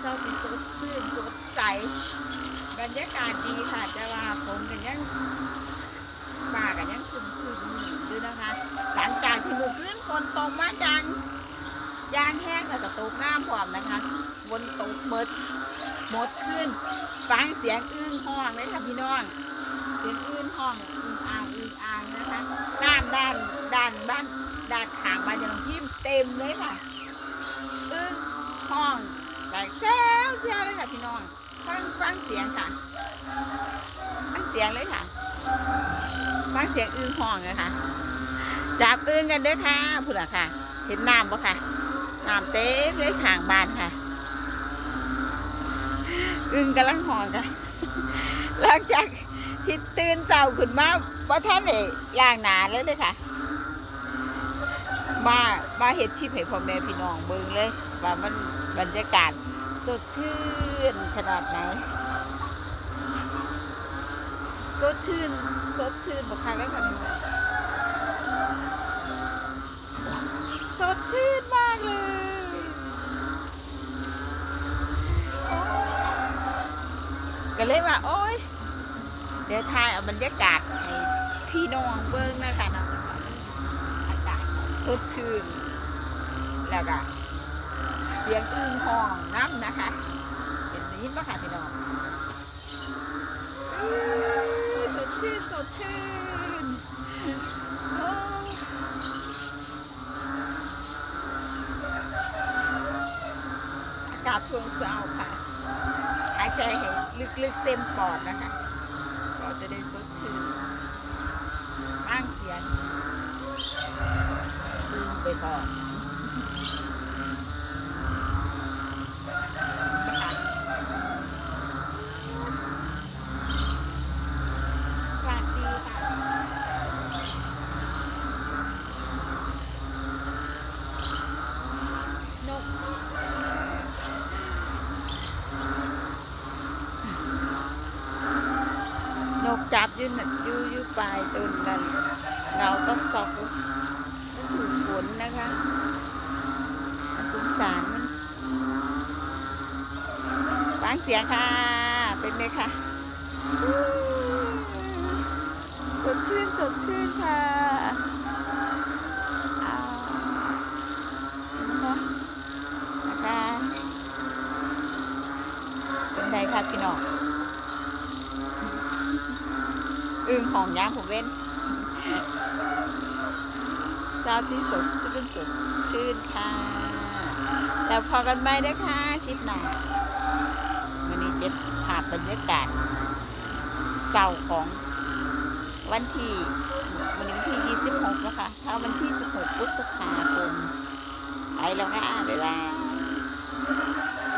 ชื่นสดใส บรรยากาศดีค่ะ แต่ว่าฝนกันยังฟ้ากันยังคึมคึมอยู่นะคะ หลังจากที่มือคืนฝนตกมาจังยางแห้งแล้วก็ตกน้ำพร้อมนะคะฝนตกเบิดหมดขึ้นฟังเสียงอื้งห้องเลยค่ะพี่น้อง เสียงอื้นห้องอื้งอ่างอื้งอ่างนะคะน้ำด้านด้านบ้านด้านขางบ้านอย่างพิมพ์เต็มเลยค่ะ อื้งห้อง กแซวแซวเลยค่ะพี่น้องฟังฟังเสียงค่ะฟังเสียงเลยค่ะฟังเสียงอื้งห้องนะคะจับอื้งกันเด้อค่ะพูดละค่ะ เห็นน้ำปะค่ะน้ำเต็มเลยข้างบ้านค่ะอึ้งกำลังหอนค่ะหลังจากที่ตื่นเช้าขึ้นมาว่าท่านเอ๋ล้างหนาเลยเลยค่ะ มามาเห็ดชิปให้พ่อแม่พี่น้องเบิ่งเลย ว่ามันบรรยากาศสดชื่นขนาดไหน สดชื่น สดชื่นบอกค่ะเลยค่ะพี่น้องสดชื่นมากเลยก็เลยว่าโอ๊ยเดี๋ยวถ่ายเอาบรรยากาศให้พี่น้องเบิ้ง สดชื่น แล้วก็เสียงอื้งห้องน้ำนะคะ เป็นได้ยินปะค่ะพี่น้องสดชื่นสดชื่นอากาศช่วงเช้าค่ะ หายใจให้ลึกๆเต็มปอดนะคะ ก็จะได้สดชื่นบ้างเสียง ก่อนฝากดีค่ะนก นกจับอยืนอยู่อยู่ปลายต้นนั่นเงาต้องซอก สงสารมันฟังเสียงค่ะ เป็นไงคะสดชื่น สดชื่นค่ะเนะนะคะเป็นไงคะพี่น้องอึ่งของยามผมเว้นเจ้าที่สดชื่นสดชื่นค่ะ แล้วพอกันไหมนะคะชิปหนาวันนี้เจ็บภาพบรรยากาศเศร้าของวันที่วันนี้วันที่ 26 นะคะ เช้าวันที่ 16 พฤษภาคมไปแล้วค่ะบ๊ายบาย